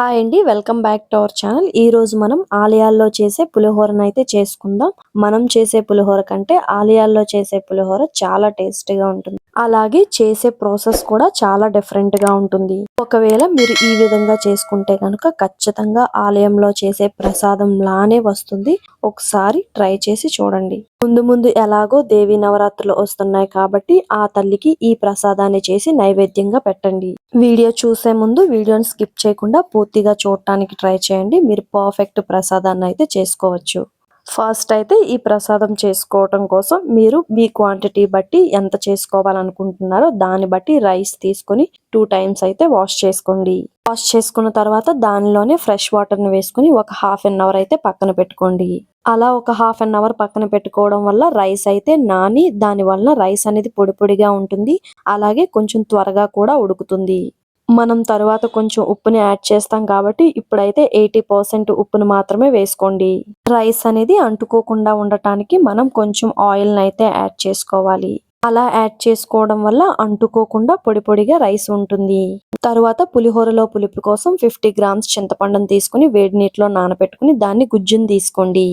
Hi అండి welcome back to our channel. ఈ రోజు మనం ఆలయాల్లో చేసే పులిహోరను అయితే చేసుకుందాం. మనం చేసే పులిహోర కంటే ఆలయాల్లో చేసే పులిహోర చాలా టేస్టీగా ఉంటుంది. అలాగే చేసే ప్రాసెస్ కూడా చాలా డిఫరెంట్గా ఉంటుంది. ఒకవేళ మీరు ఈ విధంగా చేసుకుంటే కనుక ఖచ్చితంగా ఆలయంలో చేసే ప్రసాదం లానే వస్తుంది. ఒకసారి ట్రై చేసి చూడండి. ముందు ముందు ఎలాగో దేవి నవరాత్రులు వస్తున్నాయి కాబట్టి ఆ తల్లికి ఈ ప్రసాదాన్ని చేసి నైవేద్యంగా పెట్టండి. వీడియో చూసే ముందు వీడియోని స్కిప్ చేయకుండా పూర్తిగా చూడటానికి ట్రై చేయండి. మీరు పర్ఫెక్ట్ ప్రసాదాన్ని అయితే చేసుకోవచ్చు. ఫస్ట్ అయితే ఈ ప్రసాదం చేసుకోవటం కోసం మీరు మీ క్వాంటిటీ బట్టి ఎంత చేసుకోవాలనుకుంటున్నారో దాన్ని బట్టి రైస్ తీసుకొని టూ టైమ్స్ అయితే వాష్ చేసుకోండి. వాష్ చేసుకున్న తర్వాత దానిలోనే ఫ్రెష్ వాటర్ని వేసుకుని ఒక హాఫ్ అన్ అవర్ అయితే పక్కన పెట్టుకోండి. అలా ఒక హాఫ్ అన్ అవర్ పక్కన పెట్టుకోవడం వల్ల రైస్ అయితే నాని దాని వల్ల రైస్ అనేది పొడి పొడిగా ఉంటుంది. అలాగే కొంచెం త్వరగా కూడా ఉడుకుతుంది. మనం తర్వాత కొంచెం ఉప్పుని యాడ్ చేస్తాం కాబట్టి ఇప్పుడైతే ఎయిటీ పర్సెంట్ ఉప్పును మాత్రమే వేసుకోండి. రైస్ అనేది అంటుకోకుండా ఉండటానికి మనం కొంచెం ఆయిల్ అయితే యాడ్ చేసుకోవాలి. అలా యాడ్ చేసుకోవడం వల్ల అంటుకోకుండా పొడి పొడిగా రైస్ ఉంటుంది. తరువాత పులిహోరలో పులుపు కోసం ఫిఫ్టీ గ్రామ్స్ చింతపండును తీసుకుని వేడి నీటిలో నానబెట్టుకుని దాన్ని గుజ్జును తీసుకోండి.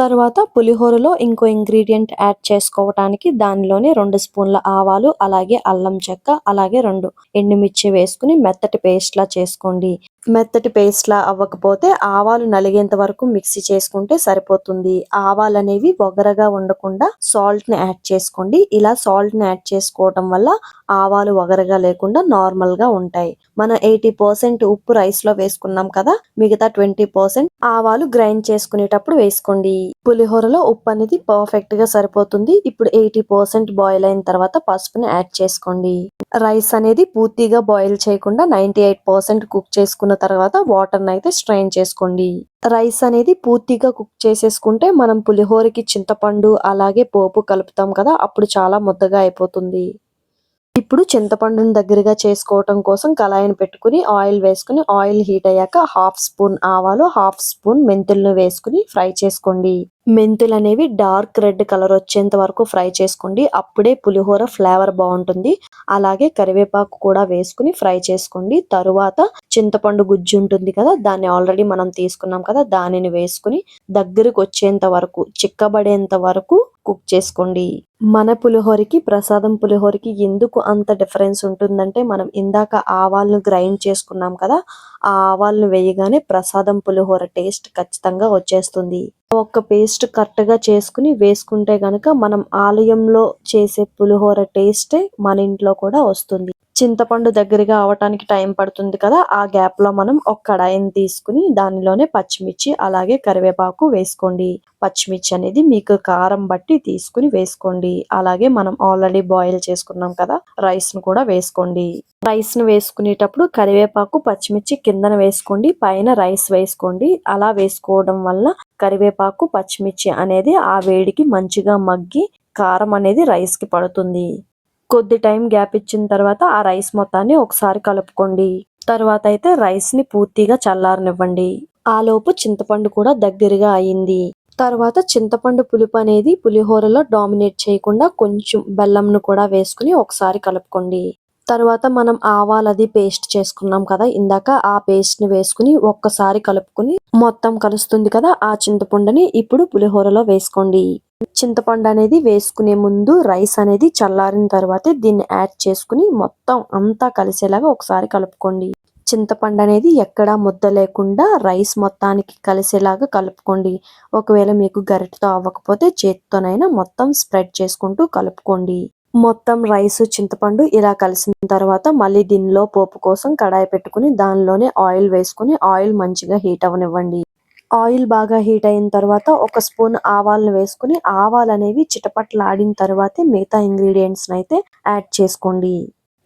తర్వాత పులిహోరలో ఇంకో ఇంగ్రీడియంట్ యాడ్ చేసుకోవటానికి దానిలోనే రెండు స్పూన్ల ఆవాలు అలాగే అల్లం చెక్క అలాగే రెండు ఎండుమిర్చి వేసుకుని మెత్తటి పేస్ట్ లా చేసుకోండి. మెత్తటి పేస్ట్ లా అవ్వకపోతే ఆవాలు నలిగేంత వరకు మిక్సీ చేసుకుంటే సరిపోతుంది. ఆవాలు అనేవి ఒగరగా ఉండకుండా సాల్ట్ని యాడ్ చేసుకోండి. ఇలా సాల్ట్ని యాడ్ చేసుకోవటం వల్ల ఆవాలు ఒగరగా లేకుండా నార్మల్గా ఉంటాయి. మనం ఎయిటీ పర్సెంట్ ఉప్పు రైస్లో వేసుకున్నాం కదా మిగతా ట్వంటీ పర్సెంట్ ఆవాలు గ్రైండ్ చేసుకునేటప్పుడు వేసుకోండి. పులిహోరలో ఉప్పు అనేది పర్ఫెక్ట్గా సరిపోతుంది. ఇప్పుడు ఎయిటీ పర్సెంట్ బాయిల్ అయిన తర్వాత పసుపుని యాడ్ చేసుకోండి. రైస్ అనేది పూర్తిగా బాయిల్ చేయకుండా నైన్టీ ఎయిట్ పర్సెంట్ కుక్ చేసుకున్న తర్వాత వాటర్ అయితే స్ట్రైన్ చేసుకోండి. రైస్ అనేది పూర్తిగా కుక్ చేసేసుకుంటే మనం పులిహోరకి చింతపండు అలాగే పోపు కలుపుతాం కదా అప్పుడు చాలా ముద్దగా అయిపోతుంది. ఇప్పుడు చింతపండుని దగ్గరగా చేసుకోవటం కోసం కళాయిని పెట్టుకుని ఆయిల్ వేసుకుని ఆయిల్ హీట్ అయ్యాక హాఫ్ స్పూన్ ఆవాలు హాఫ్ స్పూన్ మెంతులను వేసుకుని ఫ్రై చేసుకోండి. మెంతులు అనేవి డార్క్ రెడ్ కలర్ వచ్చేంత వరకు ఫ్రై చేసుకోండి. అప్పుడే పులిహోర ఫ్లేవర్ బాగుంటుంది. అలాగే కరివేపాకు కూడా వేసుకుని ఫ్రై చేసుకోండి. తరువాత చింతపండు గుజ్జు ఉంటుంది కదా దాన్ని ఆల్రెడీ మనం తీసుకున్నాం కదా దానిని వేసుకుని దగ్గరకు వచ్చేంత వరకు చిక్కబడేంత వరకు కుక్ చేసుకోండి. మన పులిహోరకి ప్రసాదం పులిహోరకి ఎందుకు అంత డిఫరెన్స్ ఉంటుందంటే మనం ఇందాక ఆవాలను గ్రైండ్ చేసుకున్నాం కదా ఆ ఆవాలను వేయగానే ప్రసాదం పులిహోర టేస్ట్ ఖచ్చితంగా వచ్చేస్తుంది. ఒక్క పేస్ట్ కరెక్ట్గా చేసుకుని వేసుకుంటే గనక మనం ఆలయంలో చేసే పులిహోర టేస్టే మన ఇంట్లో కూడా వస్తుంది. చింతపండు దగ్గరగా అవటానికి టైం పడుతుంది కదా ఆ గ్యాప్లో మనం ఒక కడాయిని తీసుకుని దానిలోనే పచ్చిమిర్చి అలాగే కరివేపాకు వేసుకోండి. పచ్చిమిర్చి అనేది మీకు కారం బట్టి తీసుకుని వేసుకోండి. అలాగే మనం ఆల్రెడీ బాయిల్ చేసుకున్నాం కదా రైస్ను కూడా వేసుకోండి. రైస్ను వేసుకునేటప్పుడు కరివేపాకు పచ్చిమిర్చి కిందన వేసుకోండి పైన రైస్ వేసుకోండి. అలా వేసుకోవడం వల్ల కరివేపాకు పచ్చిమిర్చి అనేది ఆ వేడికి మంచిగా మగ్గి కారం అనేది రైస్కి పడుతుంది. కొద్ది టైం గ్యాప్ ఇచ్చిన తర్వాత ఆ రైస్ మొత్తాన్ని ఒకసారి కలుపుకోండి. తర్వాత అయితే రైస్ని పూర్తిగా చల్లారనివ్వండి. ఆ లోపు చింతపండు కూడా దగ్గరగా అయింది. తర్వాత చింతపండు పులుపు అనేది పులిహోరలో డామినేట్ చేయకుండా కొంచెం బెల్లంను కూడా వేసుకుని ఒకసారి కలుపుకోండి. తర్వాత మనం ఆవాలది పేస్ట్ చేసుకున్నాం కదా ఇందాక ఆ పేస్ట్ని వేసుకుని ఒక్కసారి కలుపుకుని మొత్తం కలుస్తుంది కదా ఆ చింతపండుని ఇప్పుడు పులిహోరలో వేసుకోండి. చింతపండు అనేది వేసుకునే ముందు రైస్ అనేది చల్లారిన తర్వాతే దీన్ని యాడ్ చేసుకుని మొత్తం అంతా కలిసేలాగా ఒకసారి కలుపుకోండి. చింతపండు అనేది ఎక్కడా ముద్ద లేకుండా రైస్ మొత్తానికి కలిసేలాగా కలుపుకోండి. ఒకవేళ మీకు గరిటతో అవ్వకపోతే చేతితోనైనా మొత్తం స్ప్రెడ్ చేసుకుంటూ కలుపుకోండి. మొత్తం రైస్ చింతపండు ఇలా కలిసిన తర్వాత మళ్ళీ దీనిలో పోపు కోసం కడాయి పెట్టుకుని దానిలోనే ఆయిల్ వేసుకుని ఆయిల్ మంచిగా హీట్ అవనివ్వండి ఆయిల్ బాగా హీట్ అయిన తర్వాత ఒక స్పూన్ ఆవాలను వేసుకుని ఆవాలు అనేవి చిటపట్లాడిన తర్వాతే మిగతా ఇంగ్రీడియంట్స్ అయితే యాడ్ చేసుకోండి.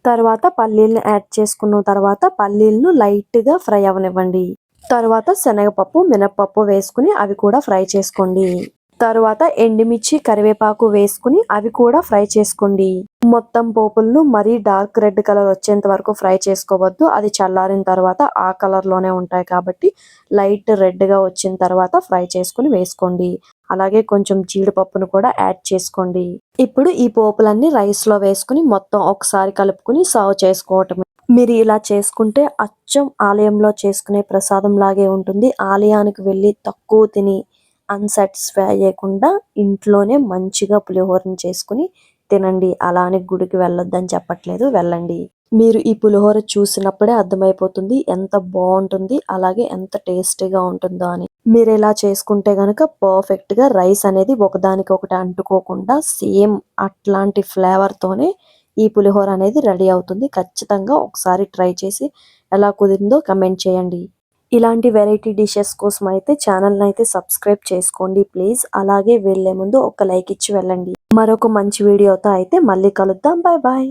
తర్వాత పల్లీలను యాడ్ చేసుకున్న తర్వాత పల్లీలను లైట్గా ఫ్రై అవనివ్వండి తర్వాత శనగపప్పు మినప్పప్పు వేసుకుని అవి కూడా ఫ్రై చేసుకోండి. తర్వాత ఎండుమిర్చి కరివేపాకు వేసుకుని అవి కూడా ఫ్రై చేసుకోండి. మొత్తం పోపులను మరీ డార్క్ రెడ్ కలర్ వచ్చేంత వరకు ఫ్రై చేసుకోవద్దు. అది చల్లారిన తర్వాత ఆ కలర్లోనే ఉంటాయి కాబట్టి లైట్ రెడ్గా వచ్చిన తర్వాత ఫ్రై చేసుకుని వేసుకోండి. అలాగే కొంచెం జీడిపప్పును కూడా యాడ్ చేసుకోండి. ఇప్పుడు ఈ పోపులన్నీ రైస్లో వేసుకుని మొత్తం ఒకసారి కలుపుకుని సర్వ్ చేసుకోవటం. మీరు ఇలా చేసుకుంటే అచ్చం ఆలయంలో చేసుకునే ప్రసాదం లాగే ఉంటుంది. ఆలయానికి వెళ్ళి తక్కువ తిని అన్సాటిస్ఫై అయ్యకుండా ఇంట్లోనే మంచిగా పులిహోరని చేసుకుని తినండి. అలానే గుడికి వెళ్ళొద్దని చెప్పట్లేదు. వెళ్ళండి. మీరు ఈ పులిహోర చూసినప్పుడే అర్థమైపోతుంది ఎంత బాగుంటుంది అలాగే ఎంత టేస్టీగా ఉంటుందో అని. మీరు ఇలా చేసుకుంటే గనక పర్ఫెక్ట్గా రైస్ అనేది ఒకదానికి ఒకటి అంటుకోకుండా సేమ్ అట్లాంటి ఫ్లేవర్ తోనే ఈ పులిహోర అనేది రెడీ అవుతుంది. ఖచ్చితంగా ఒకసారి ట్రై చేసి ఎలా కుదిరిందో కమెంట్ చేయండి. ఇలాంటి వెరైటీ డిషెస్ కోసం అయితే ఛానల్ని అయితే సబ్స్క్రైబ్ చేసుకోండి ప్లీజ్ అలాగే వెళ్ళే ముందు ఒక లైక్ ఇచ్చి వెళ్ళండి. మరొక మంచి వీడియోతో అయితే మళ్ళీ కలుద్దాం. Bye bye